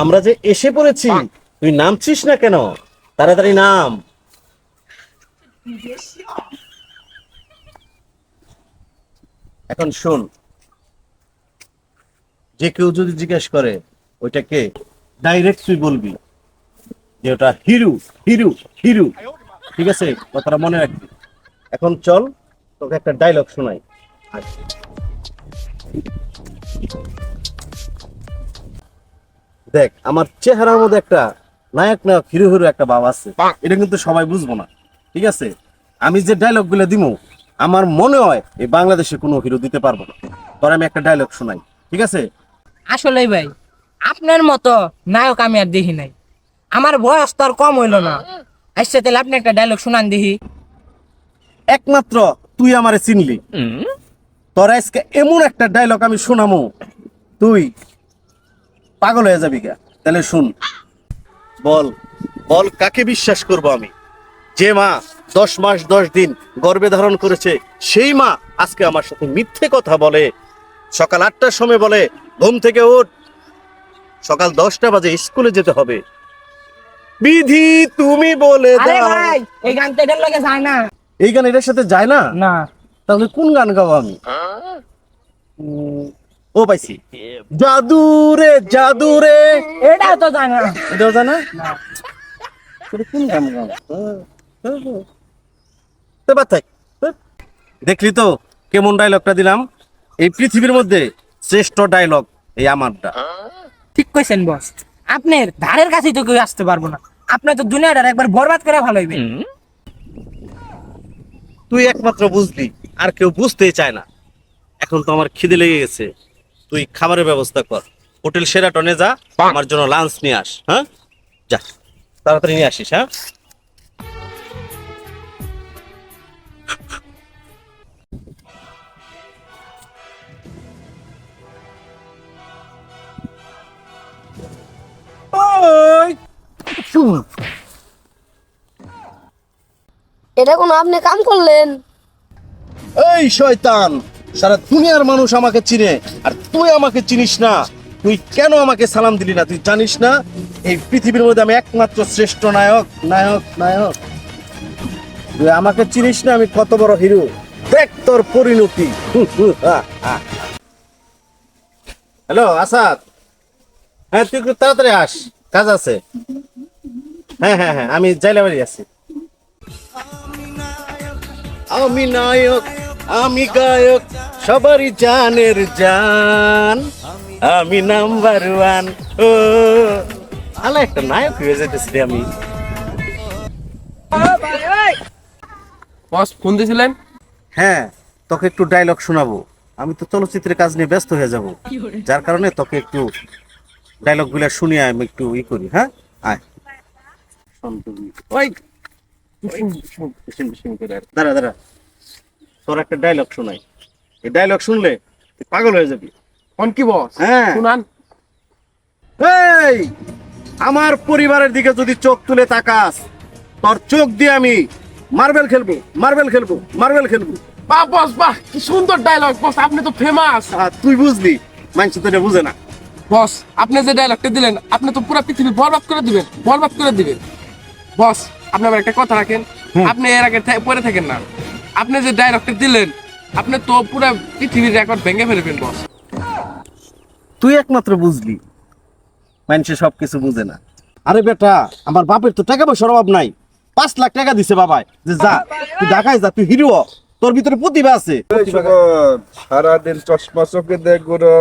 আমরা যে এসে পড়েছি তুই নামছিস না কেন? তাড়াতাড়ি নাম। এখন শোন। যে কেউ যদি জিজ্ঞেস করে ওইটাকে ডাইরেক্ট তুই বলবি যে ওটা হিরু হিরু হিরু। ঠিক আছে? কথাটা মনে রাখবি। এখন চল তোকে একটা ডায়লগ শোনাই। আচ্ছা দেখ আমার চেহারার মধ্যে একটা নায়ক নায়ক হিরো হিরো একটা ভাব আছে। এটা কিন্তু সবাই বুঝব না ঠিক আছে? আমি যে ডায়লগগুলো দিব আমার মনে হয় এই বাংলাদেশে কোনো হিরো দিতে পারব না। তোর আমি একটা ডায়লগ শোনাই ঠিক আছে? আসলে ভাই আপনার মতো নায়ক আমি আর দেখি নাই। আমার বয়স তো আর কম হইল না। আচ্ছা তাহলে আপনি একটা ডায়লগ শুনান দেখি। একমাত্র তুই আমারে চিনলি। তোর আজকে এমন একটা ডায়লগ আমি শোনামো। তুই পাগল হয়ে যাবি গা তাহলে শুন। বল। বল কাকে বিশ্বাস করব আমি? যে মা দশ মাস দশ দিন গর্ভে ধারণ করেছে সেই মা আজকে আমার সাথে মিথ্যে কথা বলে। সকাল আটটার সময় বলে ঘুম থেকে ওঠ। সকাল দশটা বাজে স্কুলে যেতে হবে। বিধি তুমি বলে দাও। এই গানটা এটার লগে যায় না। এই গান এটার সাথে যায় না? না। তাহলে কোন গান গাবো আমি? ও পাইছি। জাদু রে জাদু রে এটাও তো যায় না এটাও জানা? কোন গান তো বাদ থাক। দেখলি তো কেমন ডায়লগটা দিলাম? এই পৃথিবীর মধ্যে শ্রেষ্ঠ ডায়লগ এই আমারটা। ঠিক কইছেন বস আপনার ধারের কাছেই তো কেউ আসতে পারব না। আপনি তো দুনিয়াটার একবার বরবাদ করে ভালো হইবে। তুই একমাত্র বুঝলি আর কেউ বুঝতেই চায় না। এখন তো আমার খিদে লেগে গেছে। তুই খাবারের ব্যবস্থা কর। হোটেল সেরাটনে যা আমার জন্য লাঞ্চ নিয়ে আস হ্যাঁ? যা তাড়াতাড়ি নিয়ে আসিস হ্যাঁ? এটা কোনো আপনি কাম করলেন? এই শয়তান। সারা দুনিয়ার মানুষ আমাকে চিনে, আর তুই আমাকে চিনিস না। তুই কেন আমাকে সালাম দিলি না? তুই জানিস না? এই পৃথিবীর মধ্যে আমি একমাত্র শ্রেষ্ঠ নায়ক নায়ক নায়ক। তুই আমাকে চিনিস না? আমি কত বড় হিরো। দেখ তোর পরিণতি। হ্যালো, আসাদ। হ্যাঁ তুই একটু তাড়াতাড়ি আস। কাজ আছে। হ্যাঁ হ্যাঁ হ্যাঁ আমি জাইলাবাড়ি আছি। আমি নায়ক। আমি গায়ক সবারই জানের জান। আমি নাম্বার ওয়ান ও। আলা একটা নায়ক হয়ে যেতেছি আমি। বস ফোন দিয়েছিলেন হ্যাঁ তোকে একটু ডায়লগ শোনাবো। আমি তো চলচ্চিত্রের কাজ নিয়ে ব্যস্ত হয়ে যাব। যার কারণে তোকে একটু ডায়লগগুলা শুনিয়ে আমি একটু ই করি হ্যাঁ? আয়। ওই দাঁড়া দাঁড়া। তোর একটা ডায়লগ শোনাই। এই ডায়লগ শুনলে তুই পাগল হয়ে যাবি। ফোন কি বস হ্যাঁ। শুনান। এই আমার পরিবারের দিকে যদি চোখ তুলে তাকাস তোর চোখ দিয়ে আমি মার্বেল খেলব মার্বেল খেলব মার্বেল খেলব। বাহ বস বাহ কি সুন্দর ডায়লগ বস আপনি তো ফেমাস আর তুই বুঝলি মানুষ তো এটা বুঝে না। বস আপনি যে ডায়লগটা দিলেন আপনি তো পুরো পৃথিবী বরবাদ করে দিবেন বরবাদ করে দিবেন। বস আপনি আমার একটা কথা রাখেন। আপনি এর আগে পরে থাকেন না। আপনি যে ডায়লগটা দিলেন আপনি তো পুরো পৃথিবীর রেকর্ড ভেঙে ফেলবেন বস তুই একমাত্র বুঝলি মানুষে সবকিছু বুঝে না। আরে বেটা আমার বাপের তো টাকা পয়সার অভাব নাই। পাঁচ লাখ টাকা দিছে বাবাই যে যা তুই ঢাকায় যা তুই হিরো তোর ভিতরে প্রতিভা আছে। সারাদিন চশমা চোখে দেয় গুঁড়ো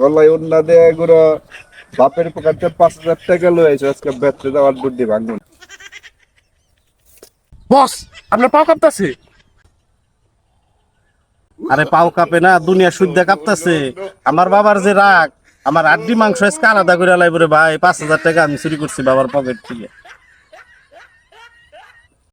গলায় উন্না দেয় গুঁড়ো বাপের পকেটে পাঁচ হাজার টাকা লয়েছে আজকে বেচতে দেওয়ার বুদ্ধি ভাঙুন বস আপনার পা কাঁপতাছে আরে পাও কাপে না, দুনিয়া শুদ্ধা কাঁপতেছে। আমার বাবার যে রাগ, আমার আড্ডি মাংস আজকে আলাদা করে লাইব রে ভাই, পাঁচ হাজার টাকা আমি চুরি করছি বাবার পকেট থেকে।